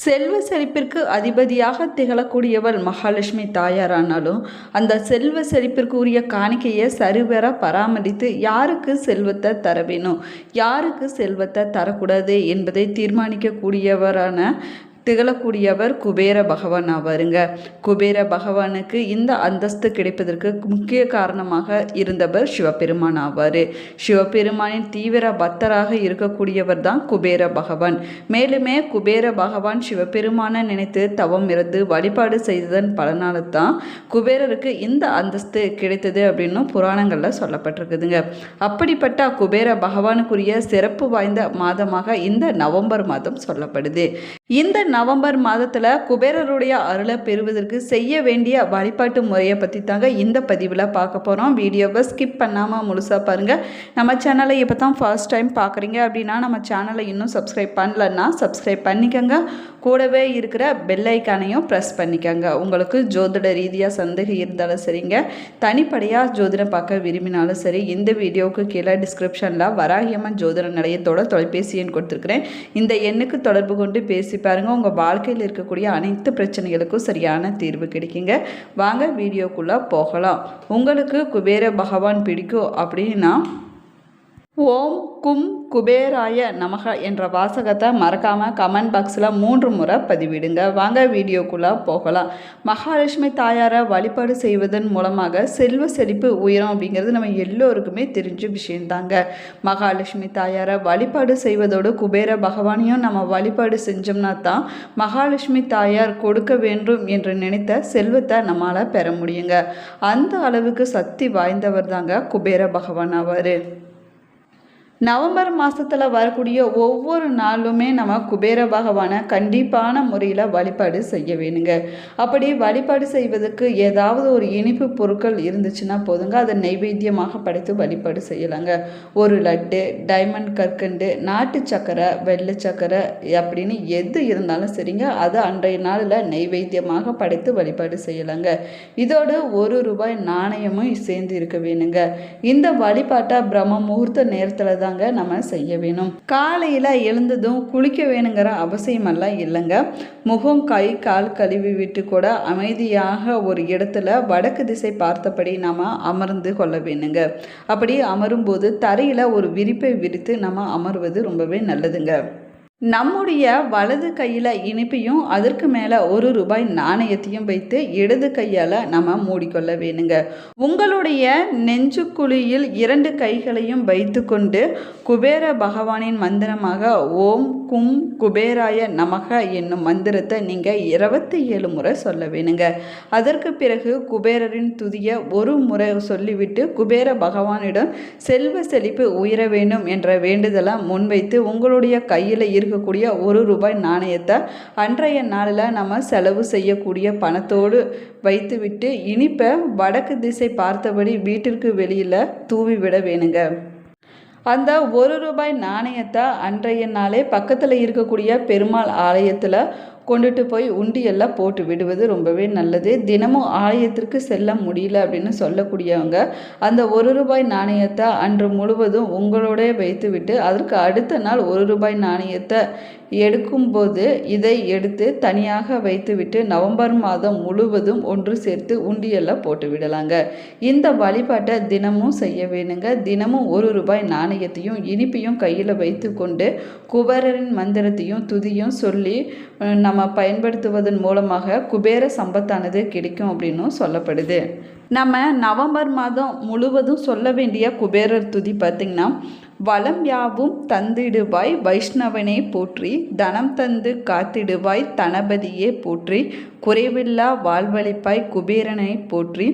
செல்வ செழிப்பிற்கு அதிபதியாக திகழக்கூடியவள் மகாலட்சுமி தாயாரானாலும் அந்த செல்வ செழிப்பிற்கு உரிய காணிக்கையை சரிவர பராமரித்து யாருக்கு செல்வத்தை தர வேணும் யாருக்கு செல்வத்தை தரக்கூடாது என்பதை தீர்மானிக்கக்கூடியவரான திகழக்கூடியவர் குபேர பகவான் ஆவாருங்க. குபேர பகவானுக்கு இந்த அந்தஸ்து கிடைப்பதற்கு முக்கிய காரணமாக இருந்தவர் சிவபெருமான் ஆவார். சிவபெருமானின் தீவிர பக்தராக இருக்கக்கூடியவர் தான் குபேர பகவான். மேலுமே குபேர பகவான் சிவபெருமானை நினைத்து தவம் இருந்து வழிபாடு செய்ததன் பலனால தான் குபேரருக்கு இந்த அந்தஸ்து கிடைத்தது அப்படின்னு புராணங்களில் சொல்லப்பட்டிருக்குதுங்க. அப்படிப்பட்ட குபேர பகவானுக்குரிய சிறப்பு வாய்ந்த மாதமாக இந்த நவம்பர் மாதம் சொல்லப்படுது. இந்த நவம்பர் மாதத்தில் குபேரருடைய அருளை பெறுவதற்கு செய்ய வேண்டிய வழிபாட்டு முறையை பற்றி தாங்க இந்த பதிவில் பார்க்க போகிறோம் வீடியோவை ஸ்கிப் பண்ணாமல் முழுசாக பாருங்கள் நம்ம சேனலை இப்போ தான் ஃபர்ஸ்ட் டைம் பார்க்குறீங்க அப்படின்னா நம்ம சேனலை இன்னும் சப்ஸ்கிரைப் பண்ணலன்னா சப்ஸ்கிரைப் பண்ணிக்கோங்க. கூடவே இருக்கிற பெல்லைக்கானையும் ப்ரெஸ் பண்ணிக்கோங்க. உங்களுக்கு ஜோதிட ரீதியாக சந்தேகம் இருந்தாலும் சரிங்க. தனிப்படையாக ஜோதிடம் பார்க்க விரும்பினாலும் சரி இந்த வீடியோவுக்கு கீழே டிஸ்கிரிப்ஷனில் வராகியம்மன் ஜோதிட நிலையத்தோட தொலைபேசி எண் கொடுத்துருக்குறேன். இந்த எண்ணுக்கு தொடர்பு கொண்டு பேசி பாருங்கள் உங்கள் வாழ்க்கையில் இருக்கக்கூடிய அனைத்து பிரச்சனைகளுக்கும் சரியான தீர்வு கிடைக்குங்க. வாங்க வீடியோக்குள்ளே போகலாம். உங்களுக்கு குபேர பகவான் பிடிக்கும் அப்படின்னா ஓம் கும் குபேராய நமக என்ற வாசகத்தை மறக்காமல் கமெண்ட் பாக்ஸில் மூன்று முறை பதிவிடுங்க. வாங்க வீடியோக்குள்ளே போகலாம். மகாலட்சுமி தாயாரை வழிபாடு செய்வதன் மூலமாக செல்வ செழிப்பு உயரும் அப்படிங்கிறது நம்ம எல்லோருக்குமே தெரிஞ்ச விஷயந்தாங்க மகாலட்சுமி தாயாரை வழிபாடு செய்வதோடு குபேர பகவானையும் நம்ம வழிபாடு செஞ்சோம்னா தான் மகாலட்சுமி தாயார் கொடுக்க வேண்டும் என்று நினைத்த செல்வத்தை நம்மளால் பெற முடியுங்க. அந்த அளவுக்கு சக்தி வாய்ந்தவர் தாங்க குபேர பகவான் ஆவார் நவம்பர் மாதத்தில் வரக்கூடிய ஒவ்வொரு நாளுமே நம்ம குபேர பகவானை கண்டிப்பான முறையில் வழிபாடு செய்ய வேணுங்க. அப்படி வழிபாடு செய்வதற்கு ஏதாவது ஒரு இனிப்பு பொருட்கள் இருந்துச்சுன்னா போதுங்க. அதை நைவேத்தியமாக படைத்து வழிபாடு செய்யலாங்க. ஒரு லட்டு டைமண்ட் கற்கண்டு நாட்டு சக்கரை வெள்ளை சக்கரை அப்படின்னு எது இருந்தாலும் சரிங்க. அதை அன்றைய நாளில் நைவேத்தியமாக படைத்து வழிபாடு செய்யலாங்க. இதோடு ஒரு ரூபாய் நாணயமும் சேர்ந்து இருக்க வேணுங்க. இந்த வழிபாட்டை பிரம்ம முகூர்த்த நேரத்தில் தான் தாங்க நம்ம செய்ய வேணும். காலையில் எழுந்ததும் குளிக்க வேணுங்கிற அவசியமெல்லாம் இல்லைங்க. முகம் கை கால் கழுவி விட்டு கூட அமைதியாக ஒரு இடத்துல வடக்கு திசை பார்த்தபடி நம்ம அமர்ந்து கொள்ள வேணுங்க. அப்படி அமரும்போது தரையில் ஒரு விரிப்பை விரித்து நம்ம அமர்வது ரொம்பவே நல்லதுங்க. நம்முடைய வலது கையில் இனிப்பையும் அதற்கு மேலே ஒரு ரூபாய் நாணயத்தையும் வைத்து இடது கையால் நம்ம மூடிக்கொள்ள வேணுங்க. உங்களுடைய நெஞ்சுக்குழியில் இரண்டு கைகளையும் வைத்துக்கொண்டு குபேர பகவானின் மந்திரமாக ஓம் கும் குபேராய நமக என்னும் மந்திரத்தை நீங்கள் இருபத்தி ஏழு முறை சொல்ல வேணுங்க. அதற்கு பிறகு குபேரரின் துதியை ஒரு முறை சொல்லிவிட்டு குபேர பகவானிடம் செல்வ செழிப்பு உயர வேண்டும் என்ற வேண்டுதலை முன்வைத்து உங்களுடைய கையில் இருக்க இருக்கக்கூடிய ஒரு ரூபாய் நாணயத்தை அன்றைய நாளில் நம்ம செலவு செய்யக்கூடிய பணத்தோடு வைத்துவிட்டு இனிப்பை வடக்கு திசை பார்த்தபடி வீட்டிற்கு வெளியில் தூவி விட வேணுங்க. அந்த ஒரு ரூபாய் நாணயத்தை அன்றைய நாளே பக்கத்தில் இருக்கக்கூடிய பெருமாள் ஆலயத்தில் கொண்டுட்டு போய் உண்டியெல்லாம் போட்டு விடுவது ரொம்பவே நல்லது. தினமும் ஆலயத்திற்கு செல்ல முடியல அப்படின்னு சொல்லக்கூடியவங்க அந்த ஒரு ரூபாய் நாணயத்தை அன்று முழுவதும் உங்களோட வைத்து விட்டு அதற்கு அடுத்த நாள் ஒரு ரூபாய் நாணயத்தை எடுக்கும்போது இதை எடுத்து தனியாக வைத்துவிட்டு நவம்பர் மாதம் முழுவதும் ஒன்று சேர்த்து உண்டியெல்லாம் போட்டு விடலாங்க. இந்த வழிபாட்டை தினமும் செய்ய வேணுங்க. தினமும் ஒரு ரூபாய் நாணயத்தையும் இனிப்பையும் கையில் வைத்து கொண்டு குபரரின் மந்திரத்தையும் துதியும் சொல்லி நம்ம பயன்படுத்துவதன் மூலமாக குபேர சம்பத்தானது கிடைக்கும் அப்படின்னும் சொல்லப்படுது. நம்ம நவம்பர் மாதம் முழுவதும் சொல்ல வேண்டிய குபேரர் துதி பார்த்திங்கன்னா வளம் யாவும் தந்திடுவாய் வைஷ்ணவனே போற்றி தனம் தந்து காத்திடுவாய் தனபதியே போற்றி குறைவில்லா வாழ்வழிப்பாய் குபேரனை போற்றி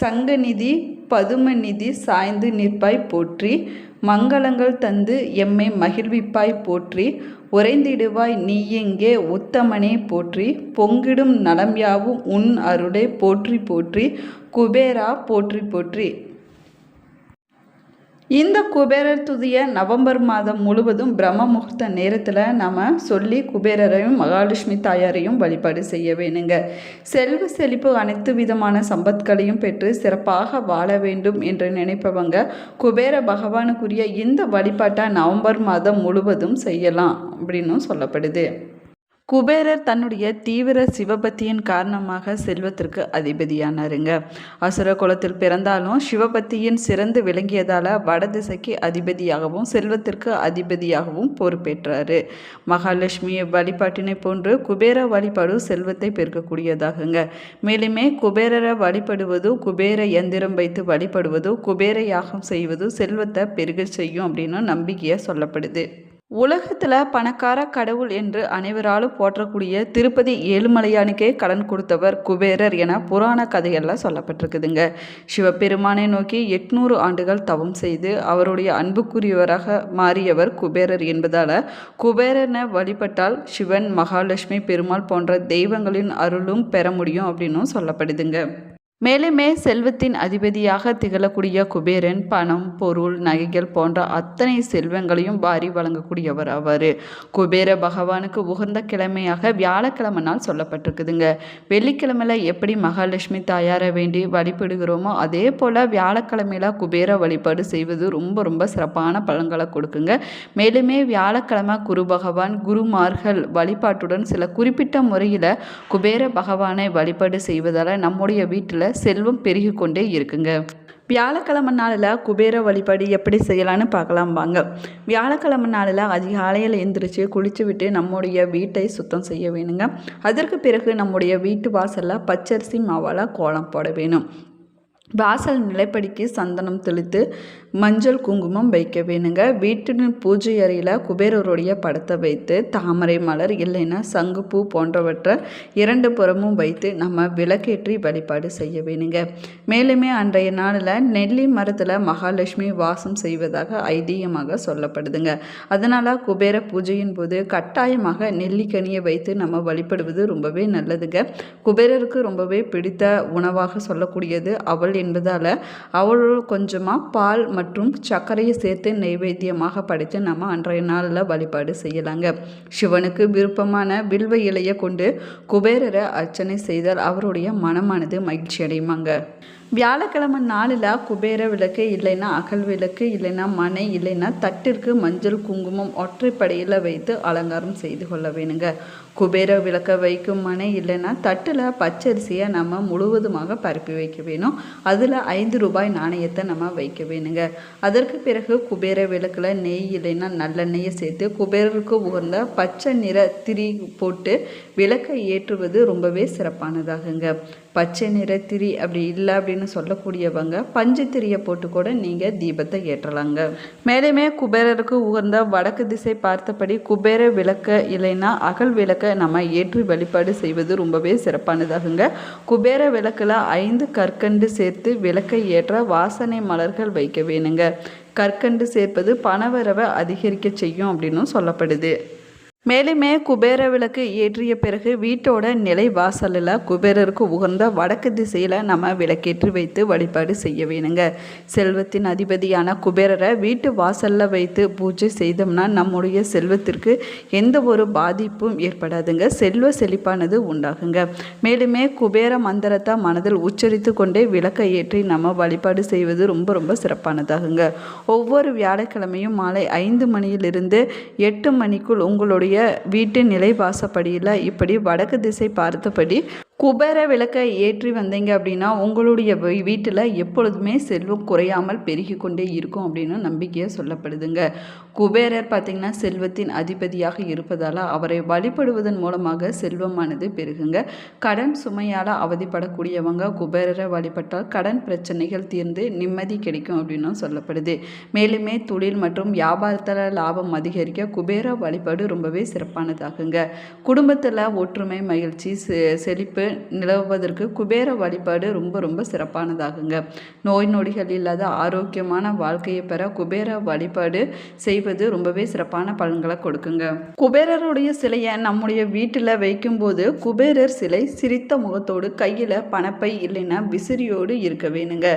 சங்கநிதி பதுமநிதி சாய்ந்து நிற்பாய் போற்றி மங்களங்கள் தந்து எம்மை மகிழ்விப்பாய் போற்றி உறைந்திடுவாய் நீ எங்கே உத்தமனே போற்றி பொங்கிடும் நலம் யாவும் உன் அருடே போற்றி போற்றி குபேரா போற்றி போற்றி. இந்த குபேரர் துதிய நவம்பர் மாதம் முழுவதும் பிரம்ம முகூர்த்த நேரத்தில் நம்ம சொல்லி குபேரரையும் மகாலட்சுமி தாயாரையும் வழிபாடு செய்ய வேணுங்க. செல்வ செழிப்பு அனைத்து விதமான சம்பத்களையும் பெற்று சிறப்பாக வாழ வேண்டும் என்று நினைப்பவங்க குபேர பகவானுக்குரிய இந்த வழிபாட்டை நவம்பர் மாதம் முழுவதும் செய்யலாம் அப்படின்னும் சொல்லப்படுது. குபேரர் தன்னுடைய தீவிர சிவபக்தியின் காரணமாக செல்வத்திற்கு அதிபதியானாருங்க. அசுர குலத்தில் பிறந்தாலும் சிவபக்தியின் சிறந்து விளங்கியதால் வடதிசைக்கு அதிபதியாகவும் செல்வத்திற்கு அதிபதியாகவும் பொறுப்பேற்றாரு. மகாலட்சுமி வழிபாட்டினை போன்று குபேர வழிபாடு செல்வத்தை பெருக்கக்கூடியதாகுங்க. மேலுமே குபேரரை வழிபடுவதும் குபேர எந்திரம் வைத்து வழிபடுவதோ குபேர யாகம் செய்வதும் செல்வத்தை பெருக செய்யும் அப்படின்னு நம்பிக்கையை சொல்லப்படுது. உலகத்தில் பணக்கார கடவுள் என்று அனைவராலும் போற்றக்கூடிய திருப்பதி ஏழுமலையானுக்கே கடன் கொடுத்தவர் குபேரர் என புராண கதையெல்லாம் சொல்லப்பட்டிருக்குதுங்க. சிவபெருமானை நோக்கி எட்நூறு ஆண்டுகள் தவம் செய்து அவருடைய அன்புக்குரியவராக மாறியவர் குபேரர் என்பதால் குபேரனை வழிபட்டால் சிவன் மகாலட்சுமி பெருமாள் போன்ற தெய்வங்களின் அருளும் பெற முடியும் அப்படின்னும் சொல்லப்படுதுங்க. மேலுமே செல்வத்தின் அதிபதியாக திகழக்கூடிய குபேரன் பணம் பொருள் நகைகள் போன்ற அத்தனை செல்வங்களையும் வாரி வழங்கக்கூடியவர் அவர். குபேர பகவானுக்கு உகந்த கிழமையாக வியாழக்கிழமை நாள் சொல்லப்பட்டிருக்குதுங்க. வெள்ளிக்கிழமையில எப்படி மகாலட்சுமி தாயாரை வேண்டி வழிபடுகிறோமோ அதே போல் வியாழக்கிழமையில குபேர வழிபாடு செய்வது ரொம்ப ரொம்ப சிறப்பான பலன்களை கொடுக்குங்க. மேலுமே வியாழக்கிழமை குரு பகவான் குருமார்கள் வழிபாட்டுடன் சில குறிப்பிட்ட முறையில் குபேர பகவானை வழிபாடு செய்வதால் நம்முடைய வீட்டில் செல்வம் பெருகி கொண்டே இருக்குங்க. வியாழக்கிழமை நாளில் குபேர வழிபாடு எப்படி செய்யலான்னு பார்க்கலாம் வாங்க. வியாழக்கிழமை நாளில் அதிகாலையில் எழுந்திரிச்சு குளித்து விட்டு நம்முடைய வீட்டை சுத்தம் செய்ய வேணுங்க. அதற்கு பிறகு நம்முடைய வீட்டு வாசலில் பச்சரிசி மாவால் கோலம் போட வேணும். வாசல் நிலைப்படிக்கு சந்தனம் தெளித்து மஞ்சள் குங்குமம் வைக்க வேணுங்க. வீட்டின் பூஜை அறையில் குபேரருடைய படத்தை வைத்து தாமரை மலர் இல்லைன்னா சங்குப்பூ போன்றவற்றை இரண்டு புறமும் வைத்து நம்ம விளக்கேற்றி வழிபாடு செய்ய வேணுங்க. மேலுமே அன்றைய நாளில் நெல்லி மரத்தில் மகாலட்சுமி வாசம் செய்வதாக ஐதீகமாக சொல்லப்படுதுங்க. அதனால் குபேர பூஜையின் போது கட்டாயமாக நெல்லிக்கனியை வைத்து நம்ம வழிபடுவது ரொம்பவே நல்லதுங்க. குபேரருக்கு ரொம்பவே பிடித்த உணவாக சொல்லக்கூடியது அவள் என்பதால் அவள் கொஞ்சமாக பால் மற்றும் மற்றும் சர்க்கரையை சேர்த்து நைவேத்தியமாக படைத்து நம்ம அன்றைய நாளில் வழிபாடு செய்யலாங்க. சிவனுக்கு விருப்பமான வில்வ இலையை கொண்டு குபேரரை அர்ச்சனை செய்தால் அவருடைய மனமானது மகிழ்ச்சி அடையுமாங்க வியாழக்கிழமை நாளில் குபேர விளக்கு இல்லைன்னா அகல் விளக்கு இல்லைன்னா மனை இல்லைன்னா தட்டிற்கு மஞ்சள் குங்குமம் ஒற்றைப்படையில் வைத்து அலங்காரம் செய்து கொள்ள வேணுங்க. குபேர விளக்க வைக்கும் மனை இல்லைன்னா தட்டில் பச்சரிசியை நம்ம முழுவதுமாக பரப்பி வைக்க வேணும். அதில் ஐந்து ரூபாய் நாணயத்தை நம்ம வைக்க வேணுங்க. அதற்கு பிறகு குபேர விளக்கில் நெய் இல்லைன்னா நல்லெண்ணெயை சேர்த்து குபேரருக்கு உகந்த பச்சை நிற திரி போட்டு விளக்கை ஏற்றுவது ரொம்பவே சிறப்பானதாகுங்க. பச்சை நிற திரி அப்படி இல்லை அப்படின்னு சொல்லக்கூடியவங்க பஞ்சத்திரியை போட்டு கூட நீங்கள் தீபத்தை ஏற்றலாங்க. மேலுமே குபேரருக்கு உகந்த வடக்கு திசை பார்த்தபடி குபேர விளக்க இல்லைன்னா அகல் விளக்க நம்ம ஏற்றி வழிபாடு செய்வது ரொம்பவே சிறப்பானதாகுங்க. குபேர விளக்கில் ஐந்து கற்கண்டு சேர்த்து விளக்கை ஏற்ற வாசனை மலர்கள் வைக்க வேணுங்க. கற்கண்டு சேர்ப்பது பணவரவை அதிகரிக்க செய்யும் அப்படின்னும் சொல்லப்படுது. மேலுமே குபேர விளக்கு ஏற்றிய பிறகு வீட்டோட நிலை வாசலில் குபேரருக்கு உகந்த வடக்கு திசையில் நம்ம விளக்கேற்றி வைத்து வழிபாடு செய்ய வேணுங்க. செல்வத்தின் அதிபதியான குபேரரை வீட்டு வாசலில் வைத்து பூஜை செய்தோம்னா நம்முடைய செல்வத்திற்கு எந்த ஒரு பாதிப்பும் ஏற்படாதுங்க. செல்வ செழிப்பானது உண்டாகுங்க. மேலுமே குபேர மந்திரத்தை மனதில் உச்சரித்து கொண்டே விளக்கை ஏற்றி நம்ம வழிபாடு செய்வது ரொம்ப ரொம்ப சிறப்பானதாகுங்க. ஒவ்வொரு வியாழக்கிழமையும் மாலை ஐந்து மணியிலிருந்து எட்டு மணிக்குள் உங்களுடைய வீட்டு நிலைவாசப்படியில் இப்படி வடக்கு திசை பார்த்தபடி குபேர விளக்கை ஏற்றி வந்தீங்க அப்படின்னா உங்களுடைய வீட்டில் எப்பொழுதுமே செல்வம் குறையாமல் பெருகி கொண்டே இருக்கும் அப்படின்னு நம்பிக்கையை சொல்லப்படுதுங்க. குபேரர் பார்த்திங்கன்னா செல்வத்தின் அதிபதியாக இருப்பதால் அவரை வழிபடுவதன் மூலமாக செல்வமானது பெருகுங்க. கடன் சுமையால் அவதிப்படக்கூடியவங்க குபேரரை வழிபட்டால் கடன் பிரச்சனைகள் தீர்ந்து நிம்மதி கிடைக்கும் அப்படின்னும் சொல்லப்படுது. மேலுமே தொழில் மற்றும் வியாபாரத்தில் லாபம் அதிகரிக்க குபேர வழிபாடு ரொம்பவே சிறப்பானதாகுங்க. குடும்பத்தில் ஒற்றுமை மகிழ்ச்சி செழிப்பு நிலவுவதற்கு குபேர வழிபாடு ரொம்ப ரொம்ப சிறப்பானதாகுங்க. நோய் நொடிகள் இல்லாத ஆரோக்கியமான வாழ்க்கையை பெற குபேர வழிபாடு செய்வது ரொம்பவே சிறப்பான பலன்களை கொடுக்குங்க. குபேரருடைய சிலையை நம்முடைய வீட்டில் வைக்கும்போது குபேரர் சிலை சிரித்த முகத்தோடு கையில் பணப்பை இல்லைன்னா விசிறியோடு இருக்க வேணுங்க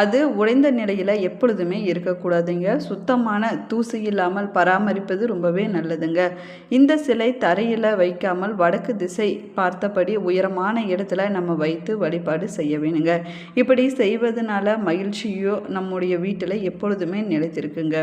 அது உடைந்த நிலையில் எப்பொழுதுமே இருக்கக்கூடாதுங்க. சுத்தமான தூசி இல்லாமல் பராமரிப்பது ரொம்பவே நல்லதுங்க. இந்த சிலை தரையில் வைக்காமல் வடக்கு திசை பார்த்தபடி உயரமான இடத்துல நம்ம வைத்து வழிபாடு செய்ய வேணுங்க. இப்படி செய்வதனால மகிழ்ச்சியோ நம்முடைய வீட்டில் எப்பொழுதுமே நிலைத்திருக்குங்க.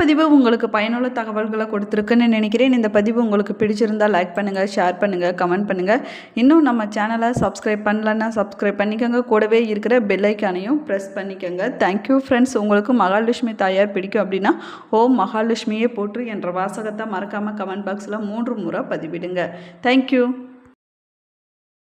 பதிவு உங்களுக்கு பயனுள்ள தகவல்களை கொடுத்துருக்குன்னு நினைக்கிறேன். இந்த பதிவு உங்களுக்கு பிடிச்சிருந்தால் லைக் பண்ணுங்கள் ஷேர் பண்ணுங்கள் கமெண்ட் பண்ணுங்கள் இன்னும் நம்ம சேனலை சப்ஸ்கிரைப் பண்ணலன்னா சப்ஸ்கிரைப் பண்ணிக்கோங்க. கூடவே இருக்கிற பெல்லைக்கானையும் ப்ரெஸ் பண்ணிக்கோங்க. தேங்க்யூ ஃப்ரெண்ட்ஸ் உங்களுக்கு மகாலட்சுமி தாயார் பிடிக்கும் அப்படின்னா ஓம் மகாலட்சுமியே போற்று என்ற வாசகத்தை மறக்காமல் கமெண்ட் பாக்ஸில் மூன்று முறை பதிவிடுங்க. தேங்க்யூ